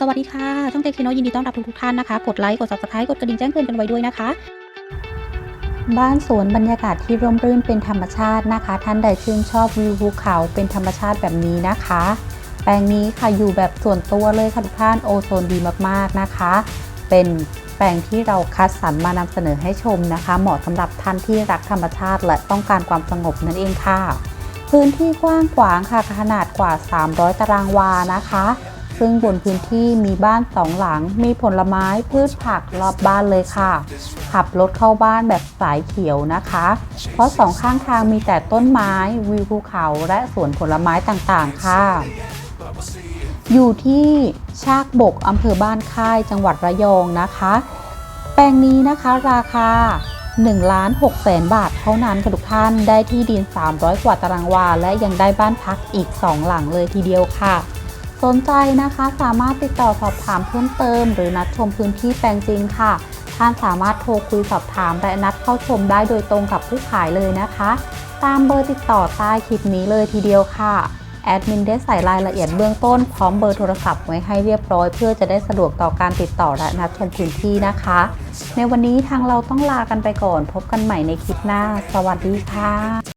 สวัสดีค่ะ ช่องเจคโนยินดีต้อนรับทุกทุกท่านนะคะ กดไลค์ กด subscribe กดกระดิ่งแจ้งเตือนกันไว้ด้วยนะคะ บ้านสวนบรรยากาศที่ร่มรื่นเป็นธรรมชาตินะคะ ท่านใดชื่นชอบวิวภูเขาเป็นธรรมชาติแบบนี้นะคะ แปลงนี้ค่ะอยู่แบบส่วนตัวเลยค่ะทุกท่านโอโซนดีมากๆนะคะ เป็นแปลงที่เราคัดสรรมานำเสนอให้ชมนะคะ เหมาะสำหรับท่านที่รักธรรมชาติ และต้องการความสงบนั่นเองค่ะ พื้นที่กว้างขวางค่ะขนาดกว่า 300 ตารางวานะคะ ซึ่งบนพื้นที่มีบ้านสองหลัง มีผลไม้พืชผักรอบบ้านเลยค่ะ ขับรถเข้าบ้านแบบสายเขียวนะคะ เพราะสองข้างทางมีแต่ต้นไม้วิวภูเขาและสวนผลไม้ต่างๆ ค่ะ อยู่ที่ชากบกอำเภอบ้านค่ายจังหวัดระยองนะคะ แปลงนี้นะคะราคา1ล้าน6แสนบาทเท่านั้นค่ะทุกท่านได้ที่ดิน 300 กว่าตารางวา และยังได้บ้านพักอีก 2 หลังเลยทีเดียวค่ะ สนใจนะคะสามารถติดต่อสอบถามเพิ่มเติม หรือนัดชมพื้นที่แปลงจริงค่ะ ท่านสามารถโทรคุยสอบถามและนัดเข้าชมได้โดยตรงกับผู้ขายเลยนะคะ ตามเบอร์ติดต่อใต้คลิปนี้เลยทีเดียวค่ะแอดมินได้ใส่รายละเอียดเบื้องต้นพร้อมเบอร์โทรศัพท์ไว้ให้เรียบร้อย เพื่อจะได้สะดวกต่อการติดต่อและนัดชมพื้นที่นะคะ ในวันนี้ทางเราต้องลากันไปก่อน พบกันใหม่ในคลิปหน้า สวัสดีค่ะ